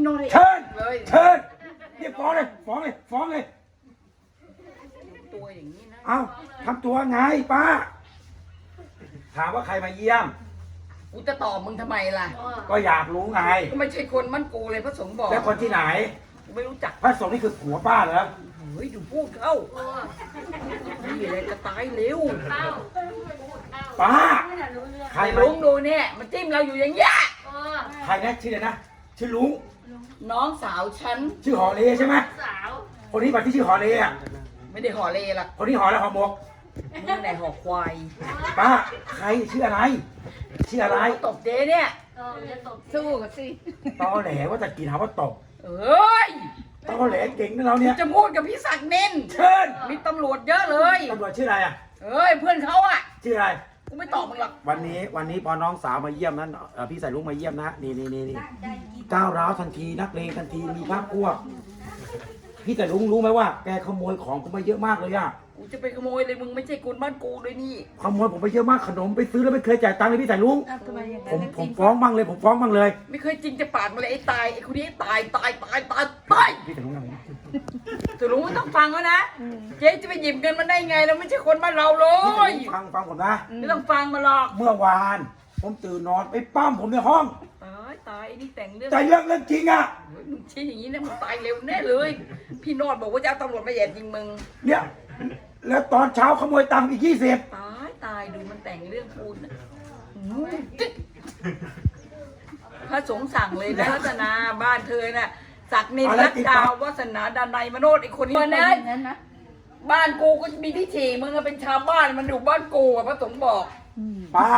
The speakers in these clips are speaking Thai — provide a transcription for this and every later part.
พี่โน้ตเชิญเลยเชิญเรียกฟ้องเลยฟ้องเลยฟ้องเลยตัวอย่างนี้นะเอาทำตัวไงป้า ถามว่าใครมาเยี่ยม กูจะตอบมึงทำไมล่ะก็อยากรู้ไงกูไม่ใช่คนมั่นกูเลยพระสงฆ์บอกแล้วคนที่ไหนกูไม่รู้จักพระสงฆ์นี่คือผัวป้าเหรอเฮ้ยดูพูดเข้านี่อะไรจะตายเร็วป้าใครไอ้มาลุงดูเนี่ยมันจิ้มเราอยู่อย่างเงี้ยใครนะชื่ออะไรนะชื่อลุง น้องสาวฉันชื่อหอเลใช่ไหมสาว คนนี้บัตรที่ชื่อหอเลอะไม่ได้ห่อเลหรอกคนนี้หอแล้วหอหมกมึงไหนห่อควายป้าใครชื่ออะไรชื่ออะไรตบเจ๊เนี่ยเออจะตบสู้กันสิตอแหลว่าจะกินหาว่าตบเอ้ยตอแหลเก่งนะเราเนี่ยจะพูดกับพี่ศักดิ์นินเชิญมีตำรวจเยอะเลยตำรวจชื่ออะไรอะเอ้ยเพื่อนเขาอะชื่ออะไร กูไม่ตอบมึงหรอกวันนี้วันนี้พอน้องสาวมาเยี่ยมนั้นเอ่อพี่ใส่ลุงมาเยี่ยมนะนี่นี่นี่นี่ก้าวร้าวทันทีนักเลงทันทีมีภาพพวก พี่แต่ลุงรู้ไหมว่าแกขโมยของผมไปเยอะมากเลยอะ กูจะไปขโมยเลยมึงไม่ใช่คนบ้านกูเลยนี่ขโมยผมไปเยอะมากขนมไปซื้อแล้วไม่เคยจ่ายตังค์เลยพี่แต่ลุงผมผมฟ้องบ้างเลยผมฟ้องบ้างเลยไม่เคยจริงจะปาดมาเลยไอ้ตายไอ้คนนี้ตายตายตายตายตายพี่แต่ลุงนั่งแต่ลุงไม่ต้องฟังแล้วนะเจ๊จะไปหยิบเงินมันได้ไงเราไม่ใช่คนบ้านเราเลพี่แต่ยลุงฟังฟังผมนะ ไม่ต้องฟังมาหรอกเมื่อวาน ผมตื่นนอนไปปั้มผมในห้อง ตายตายไอ้นี่แต่งเรื่องใจเรื่องเรื่องจริงอะเฮ้ยมึงชี้อย่างนี้นะมึงตายเร็วแน่เลย พี่โนอดบอกว่าจะเอาตำรวจมาแย่ยิงมึงเนี่ย แล้วตอนเช้าขโมยตังค์อีกยี่สิบตายตายดูมันแต่งเรื่องพูดนะอื้อจิ๊กพระสงฆ์สั่งเลยนะรัตนาบ้านเธอน่ะศักดิ์นินรัตดาววัฒนาดานายมโนดไอ้คนนี้นะนั้นนะบ้านกูก็มีที่ฉี่มึงอะเป็นชาวบ้านมันอยู่บ้านกูอะพระสงฆ์บอกป้า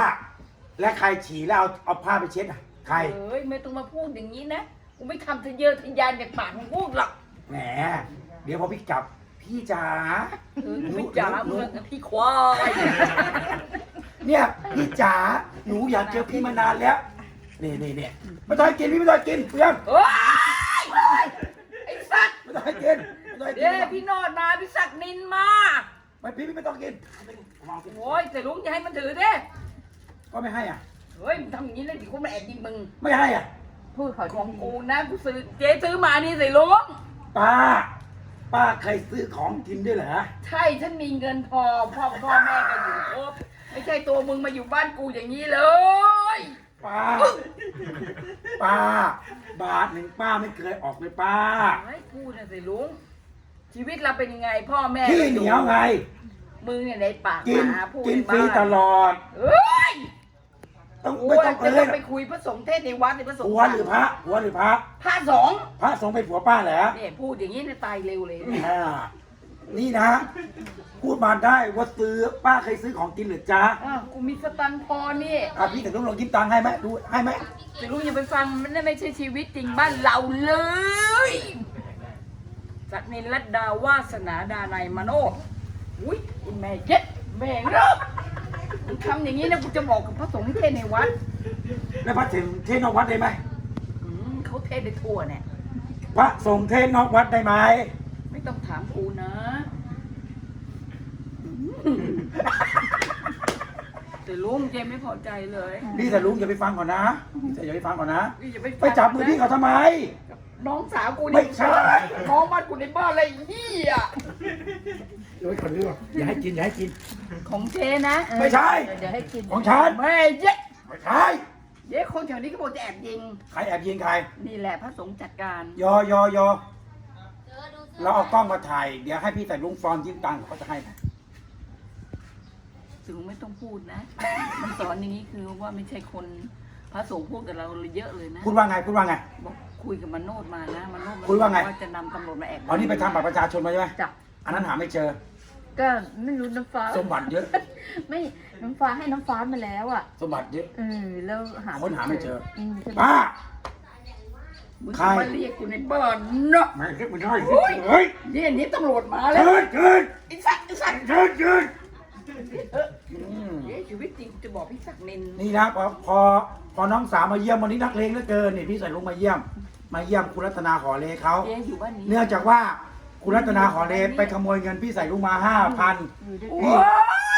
และใครฉี่แล้วเอาเอาผ้าไปเช็ดอะใครเอ้ยไม่ต้องมาพูดอย่างนี้นะกูไม่ทำทะเยอทะยานจากปากมึงพูดหรอกแหมเดี๋ยวพอพี่กลับ พี่จ๋าเออกูไม่จ๋ามึงอะพี่ควายเนี่ยพี่จ๋าหนูอยากเจอพี่มานานแล้วนี่นี่นี่ไม่ต้องให้กินพี่ไม่ต้องให้กินเพื่อนเฮ้ยไอ้สัตว์ไม่ต้องให้กินไม่ต้องให้กิเด้นพี่โนอดมาพี่ศักดิ์นินมาไม่พี่พี่ไม่ต้องกินโอ้ยแต่ลุงจะให้มันถือเด้ก็ไม่ให้อะ เฮ้ยมึงทำอย่างนี้เลยดิกูมาแอบยิงมึงไม่ให้อะพูดเขาของกูนะกูซื้อเจ๊ซื้อมานี่สิลุงป้า ป้าเคยซื้อของกินด้วยเหรอใช่ฉันมีเงินพอพ่อพ่อแม่ก็อยู่ครบไม่ใช่ตัวมึงมาอยู่บ้านกูอย่างนี้เลย ป้า ป้า บาทหนึ่งป้าไม่เคยออกเลยป้าไม่พูดนะสิลุง ชีวิตเราเป็นยังไงพ่อแม่พี่เหนียวไง มึงเนี่ยในปากกินหมาพูดกินในฟรีบ้านตลอดเฮ้ย ต้องกูไม่ว่าต้องจะเอ้ต้อยงไปคุยพระสงฆ์เทศในวัดในพระสงฆ์หัวหรือพระหัวหรือพระ พระสงฆ์พระสงฆ์เป็นผัวป้าเหรอเนี่ยพูดอย่างนี้เนี่ยตายเร็วเลยอ่านี่นะ พูดมาได้ว่าซื้อป้าเคยซื้อของกินหรือจ๊ะอ้าวกูมีสตังค์พอนี่อะพี่แต่ต้องลองยิ้มตังค์ให้ไหมดูให้ไหมแต่ลุงอย่าไปฟังมันไม่ใช่ชีวิตจริงบ้านเราเลยสักนินรัตดาวาสนาดานายมโนอุ้ยไอ้แม่เย็ดแม่งเลิกมึง ทำอย่างนี้นะกูจะบอกกับพระสงฆ์ที่เทศน์ในวัดแล้วพระถึงเทศนอกวัดได้ไหมอืมเขาเทศน์ในทั่วเนี่ยพระสงฆ์เทศนอกวัดได้ไหมไม่ต้องถามกูนะอืมแต่ลุงเจไม่พอใจเลยพี่แต่ลุงอย่าไปฟังก่อนนะพี่แต่อย่าไปฟังก่อนนะอย่าไปจับมือพี่เขาทำไม น้องสาวกูไม่นี่ใช่ น้องบ้านกูในบ้านอะไรนี่อะเดี๋ยว ไว้ก่อนดีกว่าอย่าให้กินอย่าให้กิน ของเจนะไม่ใช่ เดี๋ยวให้กินของฉันแม่เย้ไม่ใช่เย้คนแถวนี้ก็บอกจะแอบยิง ใครแอบยิงใคร นี่แหละพระสงฆ์จัดการยอยอยอเราเอากล้องมาถ่าย เดี๋ยวให้พี่แต่ลุงฟอนยิ้มตังค์เขาจะให้ไหมถึงไม่ต้องพูดนะ มันสอนอย่างนี้คือว่าไม่ใช่คนพระสงฆ์พูดกับเราเยอะเลยนะพูดว่าไงพูดว่าไง บอกคุยกับมโนดมานะมโนดมันคุยว่าไงว่าจะนำตำรวจมาแอบเอานี่ไปทำบัตรประชาชนมาใช่ไหมจับ อันนั้นหาไม่เจอ ก็ไม่รู้น้ำฟ้า สมบัติเยอะ ไม่น้ำฟ้าให้น้ำฟ้ามาแล้วอะสมบัติเยอะ เออแล้วหาค้นหาไม่เจอ มใช่ไหมป้า มึงใครจะมาเรียกกูในบ้านเนาะ ไม่ใช่ไม่ใช่เฮ้ยเย็นนี้ตำรวจมาแล้วเชิญเชิญไอ้สัตว์ไอ้สัตว์เชิญเชิญเอออืมเย้ชีวิตจริงจะบอกพี่ศักดิ์นินนี่นะพอพอพอน้องสาวมาเยี่ยมวันนี้นักเลงเหลือเกินนี่พี่ใส่ลุงมาเยี่ยม มาเยี่ยมคุณรัตนาหอเลเขา เจ๊อยู่บ้านนี้ เนื่องจากว่า คุณรัตนาหอเลไปขโมยเงินพี่ใส่ลุงมาห้าพันอยู่ด้วยโอ้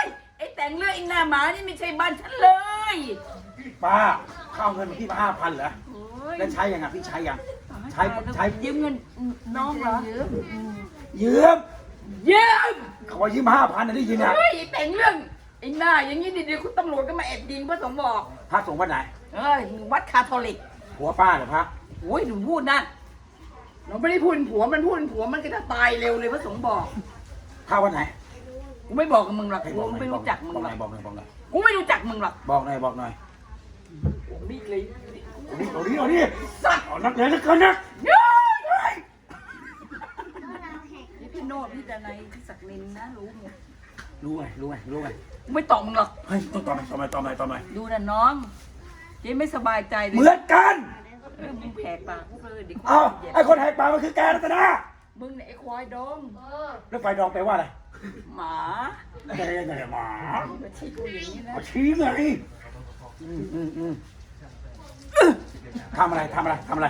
ยไอ้แต่งเรื่องไอ้หน้าหมานี่ไม่ใช่บ้านฉันเลยป้าเข้าเอาเงินมาพี่มาห้าพันเหรอโอ้ยแล้วใช้ยังไงพี่ใช้ยังตาใช้ตายแล้วใช้ยืมเงินน้องเหรอยืมอืมยืมยืมขอยืมห้าพันนะได้ยินอะเฮ้ยแต่งเรื่องไอ้หน้าอย่างนี้เดี๋ยวคุณตำรวจก็มาแอบยิงพระสงฆ์บอกพระสงฆ์วัดไหนเอ้ยวัดคาทอลิกหัวป้าเหรอพระโอ้ยหนูพูดนั่น หนูไม่ได้พูดเป็นผัวมันพูดเป็นผัวมันก็จะตายเร็วเลยพระสงฆ์บอกพระวัดไหนกูไม่บอกกับมึงหรอกให้กูบอกหน่อยไม่รู้จักมึงบอกหหรน่ออกยบอกหน่อยบอกหน่อยกูไม่รู้จักมึงหรอกบอกหน่อยบอกหน่อยนี่เลยเอาดิเอาดิเอาดิสัตว์เอานักเลงนักเกินนะเย้ยนี่พี่โนดพี่ดนัยพี่ศักดินนะรู้หมดรู้ไงรู้ไงรู้ไงกูไม่ตอบมึงหรอกเฮ้ยต้องตอบหน่อยตอบหน่อยตอบหน่อยตอบหน่อยดูนะน้องเจ๊ไม่สบายใจเลเหมือยนกัน เออมึงแผกปากกูเลยเดี๋ยวกูเอาเหยียบไอ้คนแหกปากมันคือแกรัตนามึงเนี่ยไอ้ควายดงแล้วไฟดองแปลว่าอะไรหมาแกยังไงหมามาชี้กูอย่างนี้นะเอาชี้ไงอืมอืมอืมทำอะไรทำอะไรทำอะไร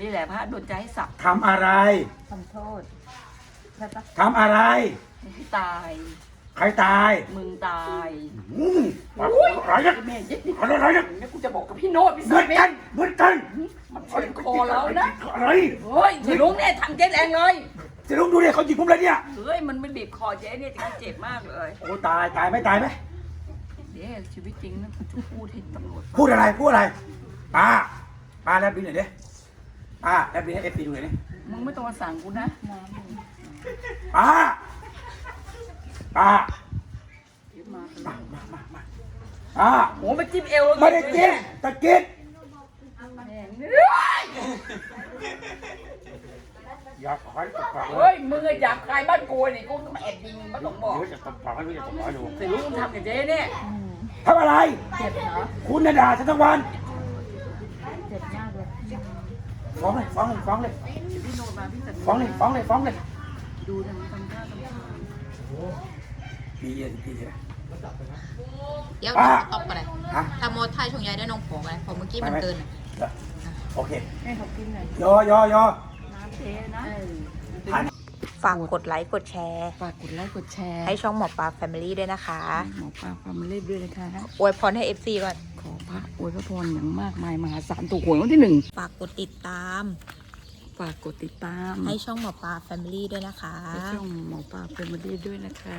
นี่แหละพระโดนใจให้สับทำอะไรทำโทษใช่ปะทำอะไรให้ตาย ใครตายมึงตายอืมอะไรนะไอ้แม่ยึดดิอะไรนะเนี่ยกูจะบอกกับพี่โนดพี่เหมืสัอนกดิกันเหมือนกันมันเช็ดคอเรานะอะไรเฮ้ยเจ๊ลุงเนี่ยทำเจ๊แรงเลยจะลุงดูเนี่ยเขาหยิบผมเลยเนี่ยเฮ้ยมันไม่บีบคอเจ๊เนี่ยจะเจ็บมากเลยโอ้ตายตายไม่ตายไหมเจ๊ชีวิตจริงนะกูจะพูดให้ตำรวจฟังพูดอะไรพูดอะไรป้าป้าแลบลิ้นหน่อยดิป้าแลบลิ้นให้เอฟซีดูหน่อยดิมึงไม่ต้องมาสั่งกูนะน้ำมึงป้า ป้าเดี๋ยวมามามามามาป้าโหมาจิ้มเอวแล้วไม่ได้กินตะกินแม่งเฮ้ยอยากขอให้ตบปากเลเฮ้ยยมึงอะอยากคายบ้านกูนี่กูต้องมาแอบยิงมาต้องบอกเดี๋ยวจะตบปากให้ดูจะตบปากให้ดูแต่ลุงทำกับเจ๊เนี่ยอืมทำอะไร เจ็บเหรอคุณน่ะด่าฉันทั้งวันเจ็บมากเลยฟ้องเลยฟ้องเลยฟ้องเลยพี่โนดมาพี่สันฟ้องเลยฟ้องเลยฟ้องเลยดูทางทำท่าทำทาง ปีเย็นปีเย็น เดี๋ยวป้าตอบก่อนเลยฮะ ทำโมทายชงยายด้วยน้องผงไงผมเมื่อกี้มันเกินอะโอเคให้เขากินหน่อยยอยอยอน้ำเจ๊นะเออผ่านฝากกดไลค์กดแชร์ ฝากกดไลค์กดแชร์ให้ช่องหมอปลาแฟมิลี่ด้วยนะคะ หมอปลาความเล่นด้วยนะคะ อวยพรให้ FC ก่อน ขอพระอวยพระพรอย่างมากมายมหาศาลถูกหวยวันที่หนึ่งฝากกดติดตาม ฝากกดติดตามให้ช่องหมอปลาแฟมิลี่ด้วยนะคะ ให้ช่องหมอปลาเป็นมาดีด้วยนะคะ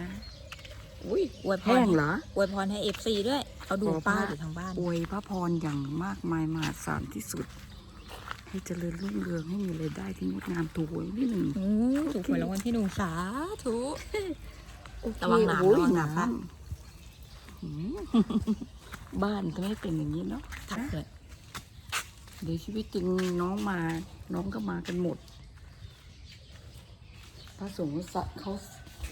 อุ้ยอวยพแห้รงเหรออวยพรให้ FC ด้วยเขาดูขอพระป้าอยู่ทางบ้าน อวยพระพรอย่างมากมายมหาศาลที่สุด ให้เจริญรุ่งเรืองให้มีรายได้ที่งดงามถูกหวยวันที่หนึ่งอืมถูกหวยรางวัลที่หนึ่งสาธุโอเคระวังหนามโอ้ยระวังหนามหืมบ้านก็ไม่เป็นอย่างนี้เนาะทักเลยเดี๋ยวชีวิตจริงน้องมาน้องก็มากันหมดพระสงฆ์สะเขา